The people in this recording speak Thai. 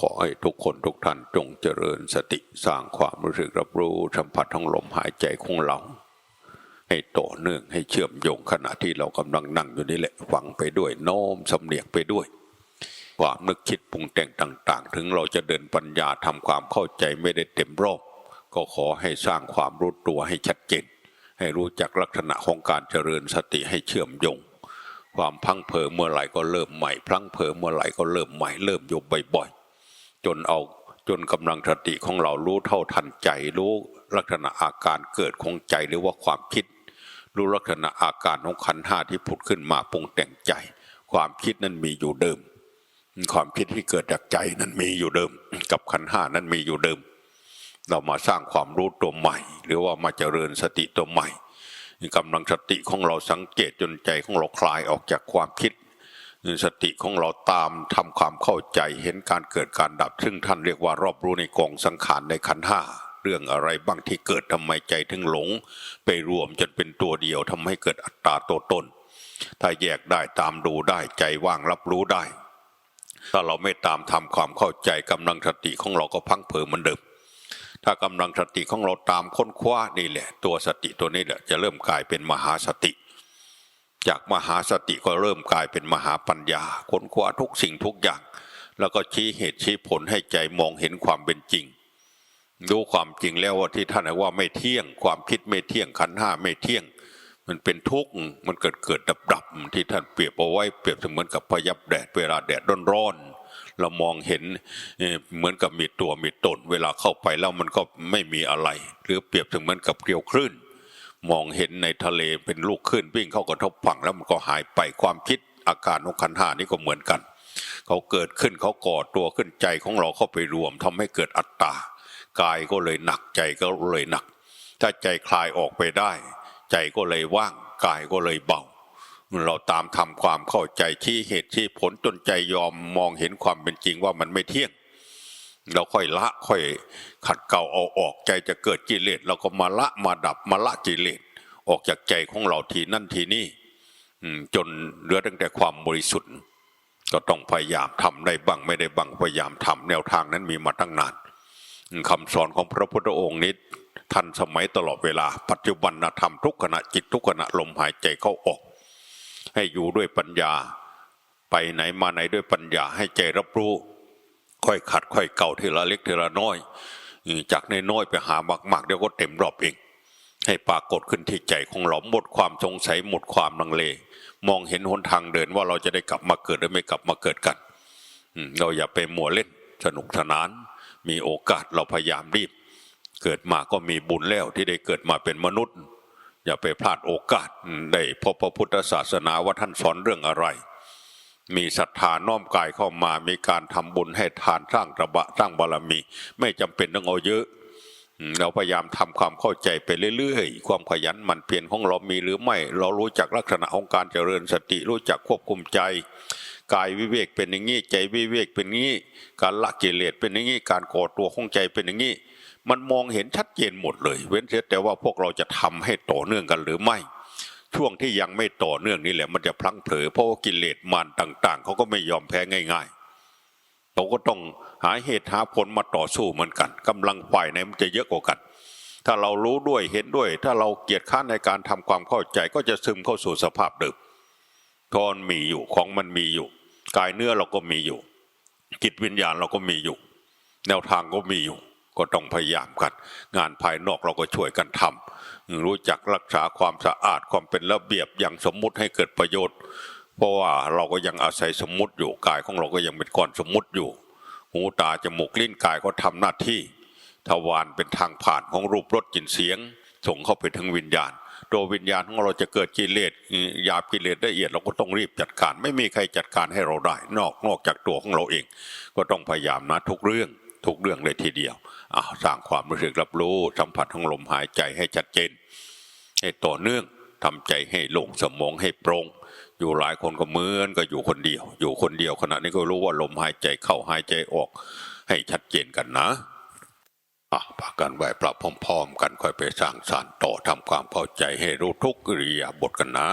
ขอให้ทุกคนทุกท่านจงเจริญสติสร้างความรู้สึกรับรู้สัมผัสทั้งลมหายใจของเรา ให้ต่อเนื่องให้เชื่อมโยงขณะที่เรากำลังนั่งอยู่นี่แหละฟังไปด้วยโน้มสำเนียกไปด้วย ความนึกคิดปรุงแต่งต่าง ๆ ถึงเราจะเดินปัญญาทำความเข้าใจไม่ได้เต็มรอบก็ขอให้สร้างความรู้ตัวให้ชัดเจนให้รู้จักลักษณะของการเจริญสติให้เชื่อมโยง ความพลังเพอเมื่อไหร่ก็เริ่มใหม่พลังเพอเมื่อไหร่ก็เริ่มใหม่เริ่มอยู่บ่อยๆจนเอาจนกำลังสติของเรารู้เท่าทันใจ รู้ลักษณะอาการเกิดของใจหรือว่าความคิด รู้ลักษณะอาการของขันห้าที่ผุดขึ้นมาปรุงแต่งใจ ความคิดนั้นมีอยู่เดิม ความคิดที่เกิดจากใจนั้นมีอยู่เดิม กับขันห้านั้นมีอยู่เดิม เรามาสร้างความรู้ตัวใหม่ หรือว่ามาเจริญสติตัวใหม่ กำลังสติของเราสังเกตจนใจของเราคลายออกจากความคิด สติของเราตามทำความเข้าใจเห็นการเกิดการดับ ซึ่งท่านเรียกว่ารอบรู้ในกองสังขารในขันห้าเรื่องอะไรบ้างที่เกิดทำไมใจถึงหลง ไปรวมจนเป็นตัวเดียวทำให้เกิดอัตตาตัวตน ถ้าแยกได้ตามดูได้ใจว่างรับรู้ได้ ถ้าเราไม่ตามทำความเข้าใจกำลังสติของเราก็พังเผลอเหมือนเดิม ถ้ากำลังสติของเราตามค้นคว้านี่แหละ ตัวสติตัวนี้แหละจะเริ่มกลายเป็นมหาสติ จากมหาสติก็เริ่มกลายเป็นมหาปัญญา ค้นคว้าทุกสิ่งทุกอย่าง แล้วก็ชี้เหตุชี้ผลให้ใจมองเห็นความเป็นจริงดูความจริงแล้วว่าที่ท่านว่าไม่เที่ยง ความคิดไม่เที่ยงขันห้าไม่เที่ยง มันเป็นทุกข์มันเกิดเกิดดับดับที่ท่านเปรียบเอาไว้เปรียบเสมือนกับพยับแดดเวลาแดดร้อนๆ เรามองเห็นเหมือนกับมีตัวมีตน เวลาเข้าไปแล้วมันก็ไม่มีอะไร หรือเปรียบถึงเสมือนกับเกลียวคลื่น มองเห็นในทะเลเป็นลูกคลื่นวิ่งเข้ากระทบฝั่งแล้วมันก็หายไปความคิดอาการของขันหานี่ก็เหมือนกัน เขาเกิดขึ้นเขาก่อตัวขึ้นใจของเราเข้าไปรวมทำให้เกิดอัตตากายก็เลยหนักใจก็เลยหนัก ถ้าใจคลายออกไปได้ ใจก็เลยว่างกายก็เลยเบา เราตามทำความเข้าใจที่เหตุที่ผลจนใจยอมมองเห็นความเป็นจริงว่ามันไม่เที่ยง เราค่อยละค่อยขัดเกลาเอาออกใจจะเกิดกิเลสเราก็มาละมาดับมาละกิเลสออกจากใจของเราทีนั่นทีนี่จนเหลือตั้งแต่ความบริสุทธิ์ ก็ต้องพยายามทำได้บ้างไม่ได้บ้างพยายามทำแนวทางนั้นมีมาตั้งนานคำสอนของพระพุทธองค์นี้ทันสมัยตลอดเวลา ปัจจุบันธรรมทุกขณะจิตทุกขณะลมหายใจเข้าออก ให้อยู่ด้วยปัญญา ไปไหนมาไหนด้วยปัญญาให้ใจรับรู้ ค่อยขัดค่อยเก่าทีละเล็กทีละน้อย จากในน้อยไปหามากๆเดี๋ยวก็เต็มรอบเอง ให้ปรากฏขึ้นที่ใจของเราหมดความสงสัยหมดความลังเล มองเห็นหนทางเดินว่าเราจะได้กลับมาเกิดหรือไม่กลับมาเกิดกันเราอย่าไปมัวเล่นสนุกสนาน มีโอกาสเราพยายามรีบ เกิดมาก็มีบุญแล้วที่ได้เกิดมาเป็นมนุษย์ อย่าไปพลาดโอกาสได้พบพระพุทธศาสนาว่าท่านสอนเรื่องอะไร มีศรัทธาน้อมกายเข้ามา มีการทำบุญให้ทานสร้างกระบะสร้างบารมี ไม่จำเป็นต้องเอาเยอะ เราพยายามทำความเข้าใจไปเรื่อยๆ ความขยันหมันเพียรของเรามีหรือไม่ เรารู้จักลักษณะของการเจริญสติรู้จักควบคุมใจกายวิเวกเป็นอย่างนี้ใจวิเวกเป็นอย่างนี้ การละกิเลสเป็นอย่างนี้ การก่อตัวของใจเป็นอย่างนี้ มันมองเห็นชัดเจนหมดเลย เว้นเสียแต่ว่าพวกเราจะทำให้ต่อเนื่องกันหรือไม่ ช่วงที่ยังไม่ต่อเนื่องนี่แหละมันจะพลั้งเผลอเพราะากิเลสมารต่าง ๆเขาก็ไม่ยอมแพ้ง่าย ๆ เราก็ต้องหาเหตุหาผลมาต่อสู้เหมือนกันกำลังฝ่ายไหนมันจะเยอะกว่ากัน ถ้าเรารู้ด้วยเห็นด้วย ถ้าเราเกียจข้านในการทำความเข้าใจก็จะซึมเข้าสู่สภาพเดิมทอนมีอยู่ของมันมีอยู่ กายเนื้อเราก็มีอยู่จิตวิญญาณเราก็มีอยู่ แนวทางก็มีอยู่ ก็ต้องพยายามกัน งานภายนอกเราก็ช่วยกันทำรู้จักรักษาความสะอาดความเป็นระเบียบอย่างสมมุติให้เกิดประโยชน์ เพราะว่าเราก็ยังอาศัยสมมุติอยู่กายของเราก็ยังเป็นก้อนสมมุติอยู่ หูตาจมูกลิ้นกายก็ทำหน้าที่ทวารเป็นทางผ่านของรูปรสกลิ่นเสียง ส่งเข้าไปถึงวิญญาณตัววิญญาณของเราจะเกิดกิเลสหยาบกิเลสละเอียดเราก็ต้องรีบจัดการ ไม่มีใครจัดการให้เราได้ นอกนอกจากตัวของเราเอง ก็ต้องพยายามนะทุกเรื่องทุกเรื่องเลยทีเดียว สร้างความรู้สึกรับรู้สัมผัสของลมหายใจให้ชัดเจน ให้ต่อเนื่องทำใจให้โล่งสมองให้โปร่งอยู่หลายคนก็เหมือนก็อยู่คนเดียว อยู่คนเดียวขณะนี้ก็รู้ว่าลมหายใจเข้าหายใจออก ให้ชัดเจนกันนะอะปากันไหวปรับพร้อมๆ กันค่อยไปสร้างสารต่อทำความเข้าใจให้รู้ทุกกิริยบทกันนะ